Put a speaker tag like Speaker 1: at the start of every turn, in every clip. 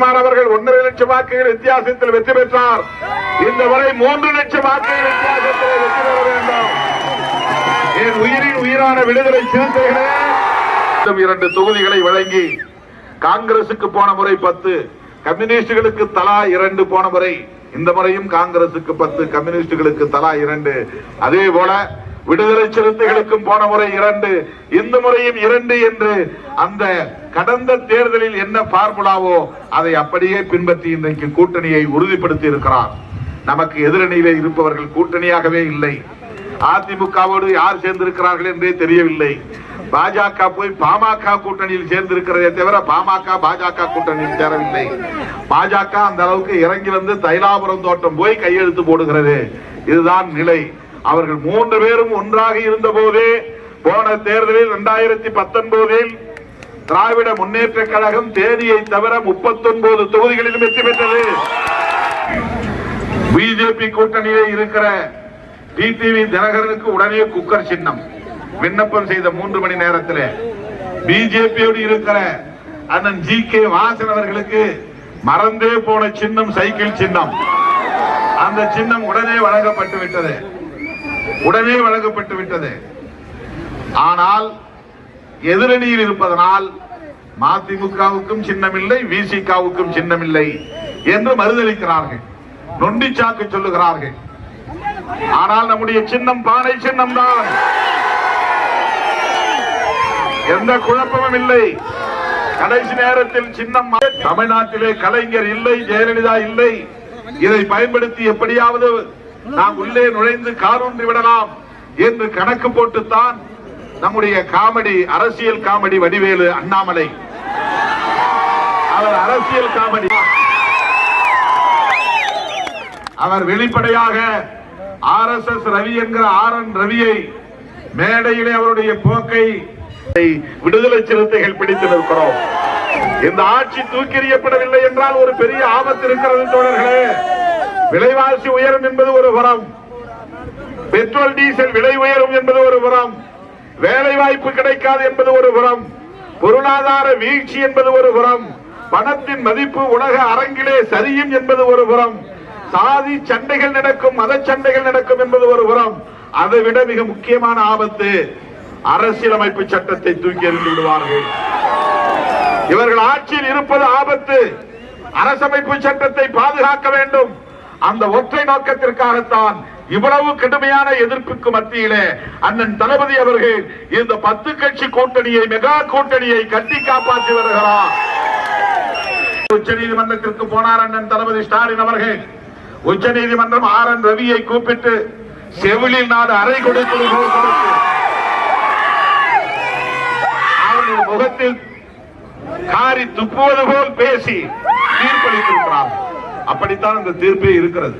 Speaker 1: நிதிஷ்குமார் அவர்கள் ஒன்றரை லட்சம் வாக்குகள் வித்தியாசத்தில் வெற்றி பெற்றார். இந்த வரை மூன்று லட்சம் வாக்குகள் வித்தியாசத்தில் வெற்றி பெற வேண்டும். என் உயிரின் உயிரான விடுதலை சிறுத்தைகளே இரண்டு தொகுதிகளை வழங்கி காங்கிரசுக்கு போன முறை பத்து கம்யூனிஸ்டுகளுக்கு தலா இரண்டு போன முறை. இந்த முறையும் காங்கிரசுக்கு பத்து கம்யூனிஸ்டுகளுக்கு தலா இரண்டு. அதே போல விடுதலை சிறுத்தைகளுக்கும் போன முறை இரண்டு இந்த முறையும் இரண்டு என்று அந்த கடந்த தேர்தலில் என்ன பார்முலாவோ அதை அப்படியே பின்பற்றி இன்றைக்கு கூட்டணியை உறுதிப்படுத்தி இருக்கிறார். நமக்கு எதிரணியிலே இருப்பவர்கள் கூட்டணியாகவே இல்லை. அதிமுகவோடு யார் சேர்ந்திருக்கிறார்கள் என்றே தெரியவில்லை. பாஜக போய் பாமக கூட்டணியில் சேர்ந்திருக்கிறதே தவிர பாமக பாஜக கூட்டணியில் சேரவில்லை. பாஜக அந்த அளவுக்கு இறங்கி வந்து தைலாபுரம் தோட்டம் போய் கையெழுத்து போடுகிறது. இதுதான் நிலை. அவர்கள் மூன்று பேரும் ஒன்றாக இருந்த போதே போன தேர்தலில் இரண்டாயிரத்தி பத்தொன்பதில் திராவிட முன்னேற்ற கழகம் தேதியை தவிர முப்பத்தொன்பது தொகுதிகளிலும் வெற்றி பெற்றது. பிஜேபி கூட்டணியிலே இருக்கிற டிடிவி தினகரனுக்கு உடனே குக்கர் சின்னம். விண்ணப்பம் செய்த மூன்று மணி நேரத்தில் பிஜேபியோடு இருக்கிற அண்ணன் ஜி கே வாசன் அவர்களுக்கு மறந்தே போன சின்னம் சைக்கிள் சின்னம். அந்த சின்னம் உடனே வழங்கப்பட்டு விட்டது உடனே வழங்கப்பட்டு விட்டது. ஆனால் எதிரணியில் இருப்பதனால் மதிமுகவுக்கும் சின்னமில்லை விசிகாவுக்கும் சின்னமில்லை என்று மறுதளிக்கிறார்கள். நொண்டிச்சாக்கு சொல்லுகிறார்கள். ஆனால் நம்முடைய சின்னம் பானை சின்னம் தான் எந்த குழப்பமும் இல்லை. கடைசி நேரத்தில் சின்னம் தமிழ்நாட்டிலே கலைஞர் இல்லை ஜெயலலிதா இல்லை. இதை பயன்படுத்தி எப்படியாவது நாம் உள்ளே நுழைந்து காரூன்றி விடலாம் என்று கணக்கு போட்டுத்தான் நம்முடைய காமெடி அரசியல் காமெடி வடிவேலு அண்ணாமலை. அவர் அரசியல் காமெடி. அவர் வெளிப்படையாக ஆர் எஸ் எஸ் ரவி என்கிற ஆர் என் ரவியை மேடையிலே அவருடைய போக்கை விடுதலை சிறுத்தைகள் பிடித்து நிற்கிறோம். இந்த ஆட்சி தூக்கி எறியப்படவில்லை என்றால் ஒரு பெரிய ஆபத்து இருக்கிறது தோழர்களே. விலைவாசி உயரும் என்பது ஒரு புறம் பெட்ரோல் டீசல் விலை உயரும் என்பது ஒரு புறம் வேலை வாய்ப்பு கிடைக்காது என்பது ஒரு புறம் பொருளாதார வீழ்ச்சி என்பது ஒரு புறம் பணத்தின் மதிப்பு உலக அரங்கிலே சரியும் என்பது ஒரு புறம் சாதி சண்டைகள் நடக்கும் மத சண்டைகள் நடக்கும் என்பது ஒரு புறம் அதை விட மிக முக்கியமான ஆபத்து அரசியலமைப்பு சட்டத்தை தூக்கி எறிந்து விடுவார்கள். இவர்கள் ஆட்சியில் இருப்பது ஆபத்து. அரசமைப்பு சட்டத்தை பாதுகாக்க வேண்டும். அந்த ஒற்றை நோக்கத்திற்காகத்தான் இவ்வளவு கடுமையான எதிர்ப்புக்கு மத்தியிலே அண்ணன் தளபதி அவர்கள் இந்த பத்து கட்சி கூட்டணியை மெகா கூட்டணியை கட்டி காப்பாற்றி வருகிறார். உச்ச நீதிமன்றத்திற்கு போனார் அண்ணன் தளபதி ஸ்டாலின் அவர்கள். உச்ச நீதிமன்றம் ஆர் என் ரவியை கூப்பிட்டு செவிலில் நாடு அறை கொடுத்து. அவருடைய முகத்தில் காரி துப்புவது போல் பேசி தீர்ப்பளித்திருக்கிறார். அப்படித்தான் இந்த தீர்ப்பே இருக்கிறது.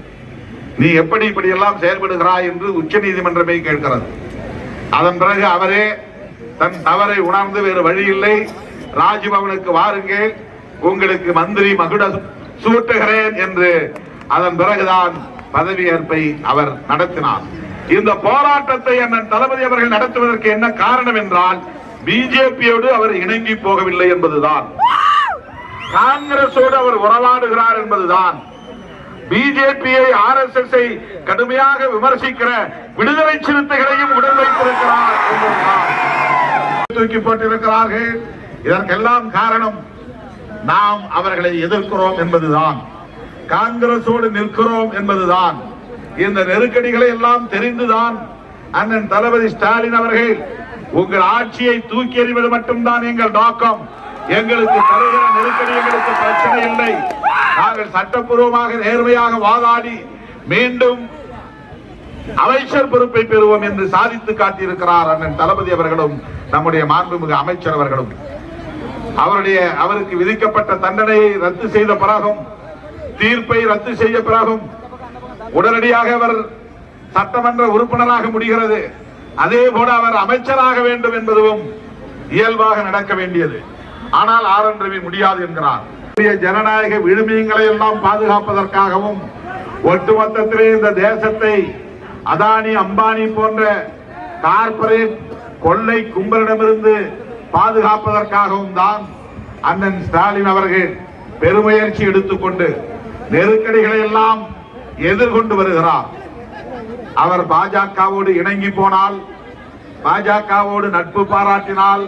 Speaker 1: நீ எப்படி இப்படி எல்லாம் செயல்படுகிறாய் என்று உச்ச நீதிமன்றமே கேட்கிறது. அதன் பிறகு அவரே தன் தவறை உணர்ந்து வேறு வழி இல்லை. ராஜ்பவனுக்கு வாருங்கள். உங்களுக்கு மந்திரி மகுட சூட்டுகிறேன் என்று அதன் பிறகுதான் பதவியேற்பை அவர் நடத்தினார். இந்த போராட்டத்தை அண்ணன் தளபதி அவர்கள் நடத்துவதற்கு என்ன காரணம் என்றால் பிஜேபியோடு அவர் இணங்கி போகவில்லை என்பதுதான். காங்கிரசோடு அவர் உறவாடுகிறார் என்பதுதான். பிஜேபியை ஆர் எஸ் எஸ் கடுமையாக விமர்சிக்கிற விடுதலை சிறுத்தைகளையும் உடன் வைத்திருக்கிறார் தூக்கி போட்டிருக்கிறார்கள். இதற்கெல்லாம் காரணம் நாம் அவர்களை எதிர்க்கிறோம் என்பதுதான். காங்கிரசோடு நிற்கிறோம் என்பதுதான். இந்த நெருக்கடிகளை எல்லாம் தெரிந்துதான் அண்ணன் தளபதி ஸ்டாலின் அவர்கள் உங்கள் ஆட்சியை தூக்கி எறிவது மட்டும்தான் எங்கள் நோக்கம் எங்களுக்கு தருகிற நெருக்கடி எங்களுக்கு பிரச்சனை இல்லை. நாங்கள் சட்டப்பூர்வமாக நேர்மையாக வாதாடி மீண்டும் அமைச்சர் பொறுப்பை பெறுவோம் என்று சாதித்து காட்டியிருக்கிறார் அண்ணன் தளபதி அவர்களும் நம்முடைய மாண்புமிகு அமைச்சர் அவர்களும். அவருடைய அவருக்கு விதிக்கப்பட்ட தண்டனையை ரத்து செய்த பிறகும் தீர்ப்பை ரத்து செய்ய பிறகும் உடனடியாக அவர் சட்டமன்ற உறுப்பினராக முடிகிறது. அதே போல அவர் அமைச்சராக வேண்டும் என்பதும் இயல்பாக நடக்க வேண்டியது. ஆனால் ஆர் என் ரவி முடியாது என்கிறார். ஜனநாயக விழுமியங்களை எல்லாம் பாதுகாப்பதற்காகவும் ஒட்டுமொத்தத்திலே இந்த தேசத்தை அதானி அம்பானி போன்ற கார்பரேட் கொள்ளை கும்பலிடமிருந்து பாதுகாப்பதற்காகவும் தான் அண்ணன் ஸ்டாலின் அவர்கள் பெருமுயற்சி எடுத்துக்கொண்டு நெருக்கடிகளை எல்லாம் எதிர்கொண்டு வருகிறார். அவர் பாஜகவோடு இணங்கி போனால் பாஜகவோடு நட்பு பாராட்டினால்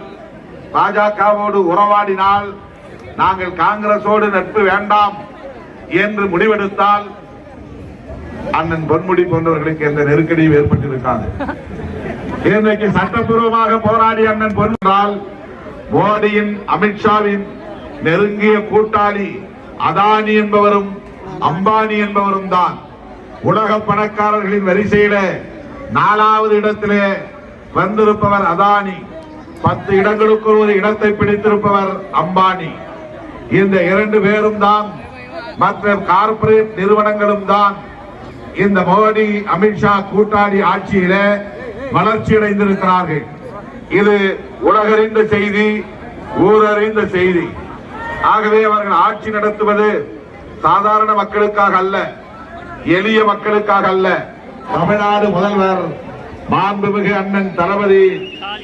Speaker 1: பாஜகவோடு உறவாடினால் நாங்கள் காங்கிரஸோடு நட்பு வேண்டாம் என்று முடிவெடுத்தால் அண்ணன் பொன்முடி போன்றவர்களுக்கு எந்த நெருக்கடியும் ஏற்பட்டிருக்காது. இன்றைக்கு சட்டப்பூர்வமாக போராடி அண்ணன் பொன்னால் மோடியின் அமித்ஷாவின் நெருங்கிய கூட்டாளி அதானி என்பவரும் அம்பானி என்பவரும் தான். உலக பணக்காரர்களின் வரிசையில நாலாவது இடத்திலே வந்திருப்பவர் அதானி. பத்து இடங்களுக்கு ஒரு இடத்தை பிடித்திருப்பவர் அம்பானி. இந்த இரண்டு பேரும் தான் மற்ற கார்பரேட் நிறுவனங்களும் தான் இந்த மோடி அமித்ஷா கூட்டாளி ஆட்சியில வளர்ச்சி அடைந்திருக்கிறார்கள் இது உலகறிந்த செய்தி ஊரறிந்த செய்தி. ஆகவே அவர்கள் ஆட்சி நடத்துவது சாதாரண மக்களுக்காக அல்ல எளிய மக்களுக்காக அல்ல. தமிழ்நாடு முதல்வர் மாண்புமிகு அண்ணன் தளபதி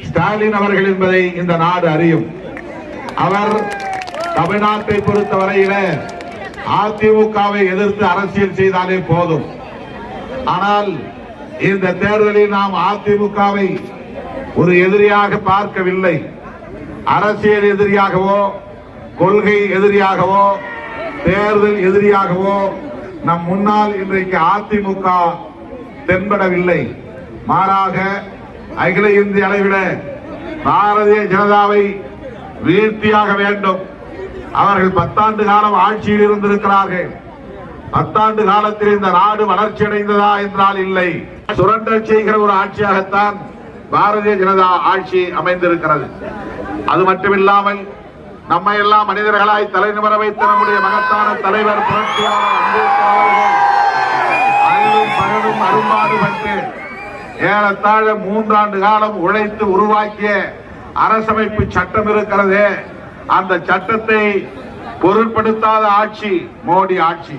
Speaker 1: ஸ்டாலின் அவர்கள் என்பதை இந்த நாடு அறியும். அவர் தமிழ்நாட்டை பொறுத்தவரையில அதிமுகவை எதிர்த்து அரசியல் செய்தாலே போதும். ஆனால் இந்த தேர்தலில் நாம் அதிமுகவை ஒரு எதிரியாக பார்க்கவில்லை. அரசியல் எதிரியாகவோ கொள்கை எதிரியாகவோ தேர்தல் எதிரியாகவோ நம் முன்னால் இன்றைக்கு அதிமுக தென்படவில்லை. மாறாக அகில இந்திய அளவில பாரதிய ஜனதாவை வீழ்த்தியாக வேண்டும். அவர்கள் பத்தாண்டு காலம் ஆட்சியில் இருந்திருக்கிறார்கள். பத்தாண்டு காலத்தில் இந்த நாடு வளர்ச்சி அடைந்ததா என்றால் இல்லை. சுரண்டல் செய்கிற ஒரு ஆட்சியாகத்தான் பாரதிய ஜனதா ஆட்சி அமைந்திருக்கிறது. அது மட்டுமில்லாமல் நம்மை எல்லாம் மனிதர்களாய் தலைநிமர வைத்த நம்முடைய மகத்தான தலைவர் புரட்சியாளர் அம்பேத்கர் அவர்கள் அயலும் பகலும் ஏறத்தாழ மூன்றாண்டு காலம் உழைத்து உருவாக்கிய அரசமைப்பு சட்டம் இருக்கிறதே. அந்த சட்டத்தை பொருட்படுத்தாத ஆட்சி மோடி ஆட்சி.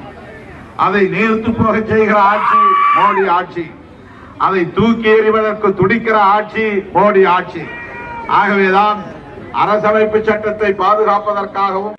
Speaker 1: அதை நீர்த்து போக செய்கிற ஆட்சி மோடி ஆட்சி. அதை தூக்கி எறிவதற்கு துடிக்கிற ஆட்சி மோடி ஆட்சி. ஆகவேதான் அரசமைப்பு சட்டத்தை பாதுகாப்பதற்காகவும்